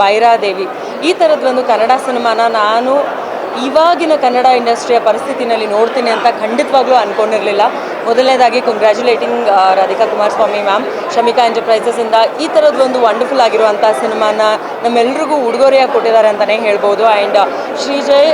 ಬೈರಾದೇವಿ. ಈ ಥರದ ಒಂದು ಕನ್ನಡ ಸಿನಿಮಾನ ನಾನು ಇವಾಗಿನ ಕನ್ನಡ ಇಂಡಸ್ಟ್ರಿಯ ಪರಿಸ್ಥಿತಿನಲ್ಲಿ ನೋಡ್ತೀನಿ ಅಂತ ಖಂಡಿತವಾಗ್ಲೂ ಅಂದ್ಕೊಂಡಿರಲಿಲ್ಲ ಮೊದಲನೇದಾಗಿ ಕಂಗ್ರ್ಯಾಚುಲೇಟಿಂಗ್ ರಾಧಿಕಾ ಕುಮಾರಸ್ವಾಮಿ ಮ್ಯಾಮ್ ಶಮಿಕಾ ಎಂಟರ್ಪ್ರೈಸಸ್ಸಿಂದ ಈ ಥರದ್ದೊಂದು ವಂಡರ್ಫುಲ್ ಆಗಿರುವಂಥ ಸಿನಿಮಾನ ನಮ್ಮೆಲ್ರಿಗೂ ಉಡುಗೊರೆಯಾಗಿ ಕೊಟ್ಟಿದ್ದಾರೆ ಅಂತಲೇ ಹೇಳ್ಬೋದು. ಆ್ಯಂಡ್ ಶ್ರೀಜಯ್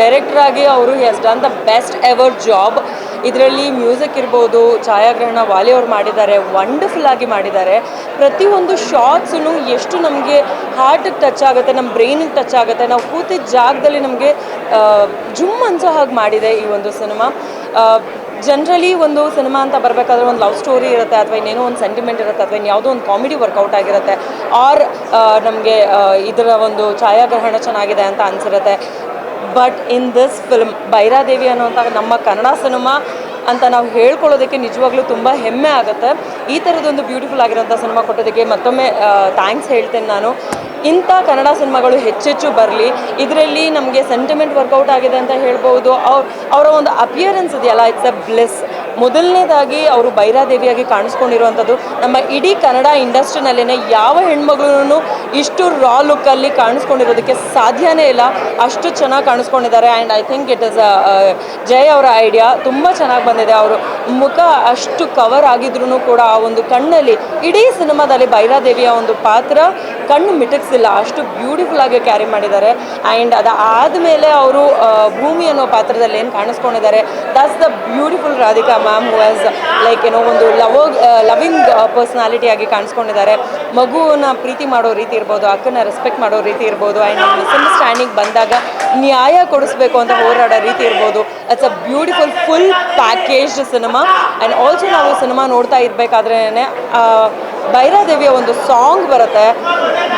ಡೈರೆಕ್ಟರ್ ಆಗಿ ಅವರು has done the best ever job ಇದರಲ್ಲಿ ಮ್ಯೂಸಿಕ್ ಇರ್ಬೋದು, ಛಾಯಾಗ್ರಹಣ ವಾಲಿ ಅವ್ರು ಮಾಡಿದ್ದಾರೆ ವಂಡರ್ಫುಲ್ ಆಗಿ ಮಾಡಿದ್ದಾರೆ. ಪ್ರತಿಯೊಂದು ಶಾರ್ಟ್ಸೂ ಎಷ್ಟು ನಮಗೆ ಹಾರ್ಟಿಗೆ ಟಚ್ ಆಗುತ್ತೆ ನಮ್ಮ ಬ್ರೈನಿಗೆ ಟಚ್ ಆಗುತ್ತೆ, ನಾವು ಕೂತಿದ್ದ ಜಾಗದಲ್ಲಿ ನಮಗೆ ಜುಮ್ ಅನ್ಸೋ ಹಾಗೆ ಮಾಡಿದೆ ಈ ಒಂದು ಸಿನಿಮಾ ಜನ್ರಲಿ ಒಂದು ಸಿನಿಮಾ ಅಂತ ಬರಬೇಕಾದ್ರೆ ಒಂದು ಲವ್ ಸ್ಟೋರಿ ಇರುತ್ತೆ, ಅಥವಾ ಇನ್ನೇನೋ ಒಂದು ಸೆಂಟಿಮೆಂಟ್ ಇರುತ್ತೆ, ಅಥವಾ ಯಾವುದೋ ಒಂದು ಕಾಮಿಡಿ ವರ್ಕೌಟ್ ಆಗಿರುತ್ತೆ. ಆರ್ ನಮಗೆ ಇದರ ಒಂದು ಛಾಯಾಗ್ರಹಣ ಚೆನ್ನಾಗಿದೆ ಅಂತ ಅನಿಸಿರುತ್ತೆ. But in this film Bhairadevi ಅನ್ನುವಂಥ ನಮ್ಮ ಕನ್ನಡ ಸಿನಿಮಾ ಅಂತ ನಾವು ಹೇಳ್ಕೊಳ್ಳೋದಕ್ಕೆ ನಿಜವಾಗ್ಲೂ ತುಂಬ ಹೆಮ್ಮೆ ಆಗುತ್ತೆ. ಈ ಥರದೊಂದು ಬ್ಯೂಟಿಫುಲ್ ಆಗಿರೋಂಥ ಸಿನಿಮಾ ಕೊಟ್ಟೋದಕ್ಕೆ ಮತ್ತೊಮ್ಮೆ ಥ್ಯಾಂಕ್ಸ್ ಹೇಳ್ತೇನೆ ನಾನು. ಇಂಥ ಕನ್ನಡ ಸಿನಿಮಾಗಳು ಹೆಚ್ಚೆಚ್ಚು ಬರಲಿ. ಇದರಲ್ಲಿ ನಮಗೆ ಸೆಂಟಿಮೆಂಟ್ ವರ್ಕೌಟ್ ಆಗಿದೆ ಅಂತ ಹೇಳ್ಬೋದು. ಅವ್ರ ಅವರ ಒಂದು ಅಪಿಯರೆನ್ಸ್ ಇದೆಯಲ್ಲ ಇಟ್ಸ್ ಅ ಬ್ಲೆಸ್ ಮೊದಲನೇದಾಗಿ ಅವರು ಬೈರಾದೇವಿಯಾಗಿ ಕಾಣಿಸ್ಕೊಂಡಿರುವಂಥದ್ದು, ನಮ್ಮ ಇಡೀ ಕನ್ನಡ ಇಂಡಸ್ಟ್ರಿನಲ್ಲೇ ಯಾವ ಹೆಣ್ಮಗಳೂ ಇಷ್ಟು ರಾ ಲುಕ್ಕಲ್ಲಿ ಕಾಣಿಸ್ಕೊಂಡಿರೋದಕ್ಕೆ ಸಾಧ್ಯನೇ ಇಲ್ಲ. ಅಷ್ಟು ಚೆನ್ನಾಗಿ ಕಾಣಿಸ್ಕೊಂಡಿದ್ದಾರೆ. And I think it is Jay ಅವರ ಐಡಿಯಾ ತುಂಬ ಚೆನ್ನಾಗಿ ಬಂದಿದೆ. ಅವರು ಮುಖ ಅಷ್ಟು ಕವರ್ ಆಗಿದ್ರೂ ಕೂಡ ಆ ಒಂದು ಕಣ್ಣಲ್ಲಿ, ಇಡೀ ಸಿನಿಮಾದಲ್ಲಿ ಬೈರಾದೇವಿಯ ಒಂದು ಪಾತ್ರ ಕಣ್ಣು ಮಿಟಕ್ಸಿಲ್ಲ. ಅಷ್ಟು ಬ್ಯೂಟಿಫುಲ್ ಆಗಿ ಕ್ಯಾರಿ ಮಾಡಿದ್ದಾರೆ. ಆ್ಯಂಡ್ ಅದು ಆದಮೇಲೆ ಅವರು ಭೂಮಿ ಅನ್ನೋ ಪಾತ್ರದಲ್ಲಿ ಏನು ಕಾಣಿಸ್ಕೊಂಡಿದ್ದಾರೆ? That's the beautiful Radhika ma'am has like ಏನೋ ಒಂದು ಲವ್ ಲವಿಂಗ್ ಪರ್ಸ್ನಾಲಿಟಿಯಾಗಿ ಕಾಣಿಸ್ಕೊಂಡಿದ್ದಾರೆ. ಮಗುವನ್ನ ಪ್ರೀತಿ ಮಾಡೋ ರೀತಿ ಇರ್ಬೋದು ಅಕ್ಕನ ರೆಸ್ಪೆಕ್ಟ್ ಮಾಡೋ ರೀತಿ ಇರ್ಬೋದು ಆ್ಯಂಡ್ ಮಿಸ್ಅಂಡರ್ಸ್ಟ್ಯಾಂಡಿಂಗ್ ಬಂದಾಗ ನ್ಯಾಯ ಕೊಡಿಸ್ಬೇಕು ಅಂತ ಹೋರಾಡೋ ರೀತಿ ಇರ್ಬೋದು. It's a beautiful full packaged cinema and also ನಾವು ಸಿನಿಮಾ ನೋಡ್ತಾ ಇರಬೇಕಾದ್ರೇ ಭೈರಾದೇವಿಯ ಒಂದು ಸಾಂಗ್ ಬರುತ್ತೆ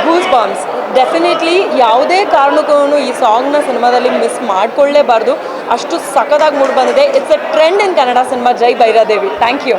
ಗೂಸ್ ಬಾಂಬ್ಸ್ ಡೆಫಿನೆಟ್ಲಿ ಯಾವುದೇ ಕಾರಣಕ್ಕೂ ಈ ಸಾಂಗ್ನ ಸಿನಿಮಾದಲ್ಲಿ ಮಿಸ್ ಮಾಡ್ಕೊಳ್ಳೇಬಾರ್ದು. ಅಷ್ಟು ಸಖತ್ತಾಗಿ ಮೂಡ್ ಬಂದಿದೆ. It's a trend in Kannada cinema Jai Bhairadevi thank you